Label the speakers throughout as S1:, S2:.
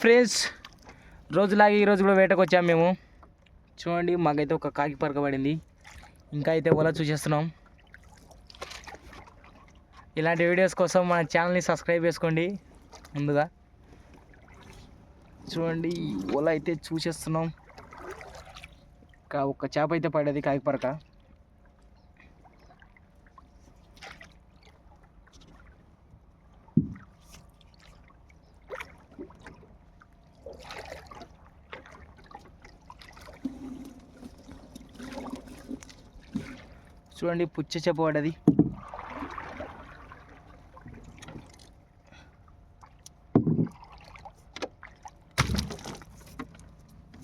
S1: Friends రోజులాగే ఈరోజు కూడా వేటకు వచ్చాము మేము. చూడండి మాకైతే ఒక కాకి పరక పడింది ఇంకా అయితే వల చూసేస్తున్నాం. ఇలాంటి వీడియోస్ కోసం మన ఛానల్ని సబ్స్క్రైబ్ చేసుకోండి. ముందుగా. చూడండి వల అయితే చూసేస్తున్నాం. ఇంకా ఒక చేప అయితే పడేది కాకి పరక. చూడండి పుచ్చ చేప పడ్డది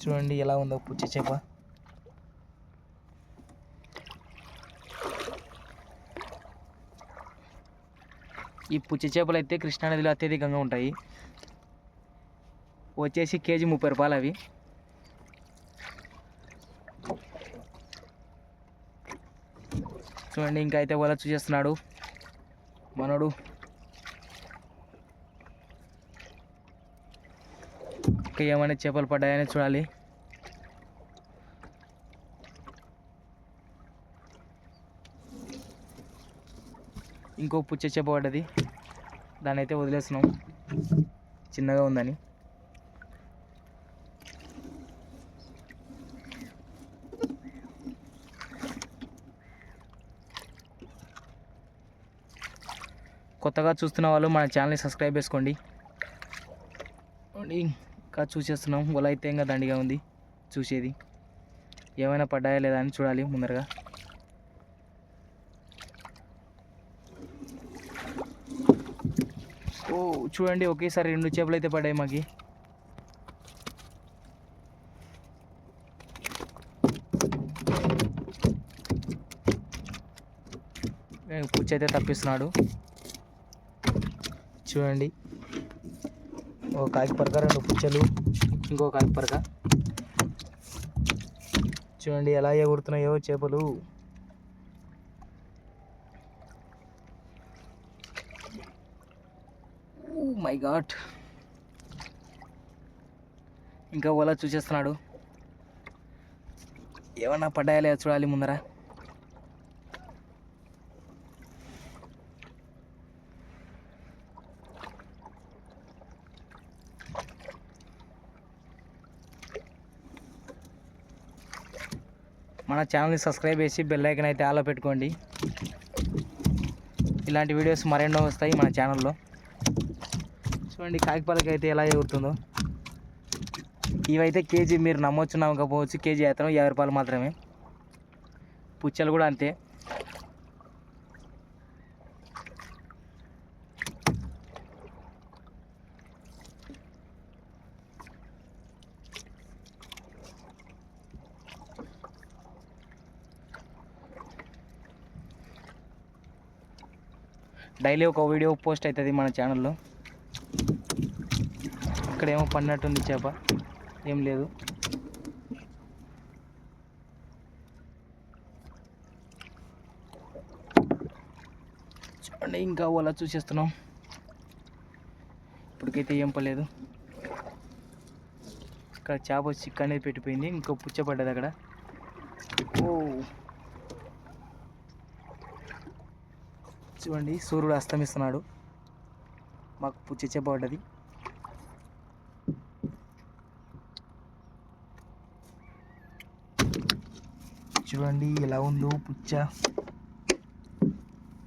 S1: చూడండి ఎలా ఉందో పుచ్చ చేప. ఈ పుచ్చ చేపలు అయితే కృష్ణానదిలో అత్యధికంగా ఉంటాయి. వచ్చేసి కేజీ ముప్పై రూపాయలు అవి. చూడండి ఇంకా అయితే వల చూసేస్తున్నాడు. మనోడు. ఇంకా ఏమైనా చేపలు పడ్డాయని చూడాలి. ఇంకో పుచ్చ చేప పడ్డది. దాన్ని అయితే వదిలేస్తున్నాం. చిన్నగా ఉందని. కొత్తగా చూస్తున్న వాళ్ళు మన ఛానల్ని సబ్స్క్రైబ్ చేసుకోండి. ఇంకా చూసేస్తున్నాం. వల అయితే ఇంకా దండిగా ఉంది చూసేది. ఏమైనా పడ్డాయా లేదా అని చూడాలి ముందరగా. ఓ చూడండి ఒకేసారి రెండు చేపలు అయితే పడ్డాయి మాకి. ఏ, పుచ్చి అయితే తప్పిస్తున్నాడు. చూడండి. ఒక కాకి పరక రెండు పుచ్చలు ఇంకో కాకి పరక. చూడండి ఎలా ఎగురుతున్నాయో చేపలు. My god. ఇంకా ఓలా చూసేస్తున్నాడు. ఏమన్నా పడ్డాయా లేదా చూడాలి ముందర? మన ఛానల్ని సబ్స్క్రైబ్ చేసి బెల్ ఐకన్ అయితే ఆలో పెట్టుకోండి. ఇలాంటి వీడియోస్ మరెన్నో వస్తాయి మన ఛానల్లో. చూడండి కాకిపాలకి అయితే ఎలా ఎగురుతుందో. ఇవైతే కేజీ మీరు నమ్మొచ్చు నమ్మకపోవచ్చు కేజీ అయితే యాభై రూపాయలు మాత్రమే. పుచ్చలు కూడా అంతే. డైలీ ఒక వీడియో పోస్ట్ అవుతుంది మన ఛానల్లో. ఇక్కడ ఏమో పడినట్టుంది చేప. ఏం లేదు. చూడండి ఇంకా ఓలా చూసేస్తున్నాం. ఇప్పటికైతే ఏం పర్లేదు ఇక్కడ చేప చిక్క అనేది పెట్టిపోయింది. ఇంకో పుచ్చపడ్డది అక్కడ. ఓ. చూడండి సూర్యుడు అస్తమిస్తున్నాడు. మాకు పుచ్చ పడ్డది చూడండి ఎలా ఉందో పుచ్చ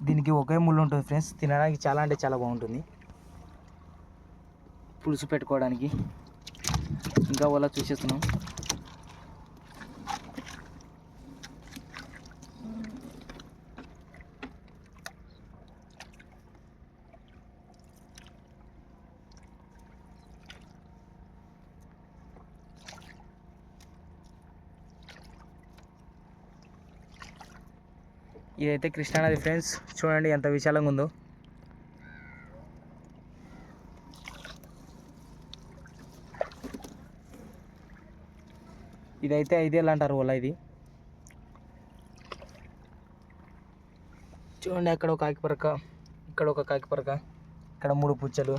S1: దీనికి ఒకే ముళ్ళు ఉంటుంది ఫ్రెండ్స్. తినడానికి చాలా అంటే చాలా బాగుంటుంది పులుసు పెట్టుకోవడానికి. ఇంకా వాళ్ళ చూసేస్తున్నాం. ఇదైతే కృష్ణానది ఫ్రెండ్స్. చూడండి ఎంత విశాలంగా ఉందో. ఇదైతే ఐదేళ్ళు అంటారు వాళ్ళ ఇది. చూడండి అక్కడ ఒక కాకిపరక ఇక్కడ ఒక కాకిపరక ఇక్కడ మూడు పుచ్చలు.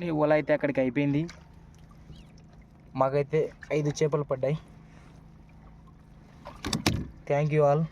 S1: నీ వల అయితే అక్కడికి అయిపోయింది. మాకైతే ఐదు చేపలు పడ్డాయి. Thank you all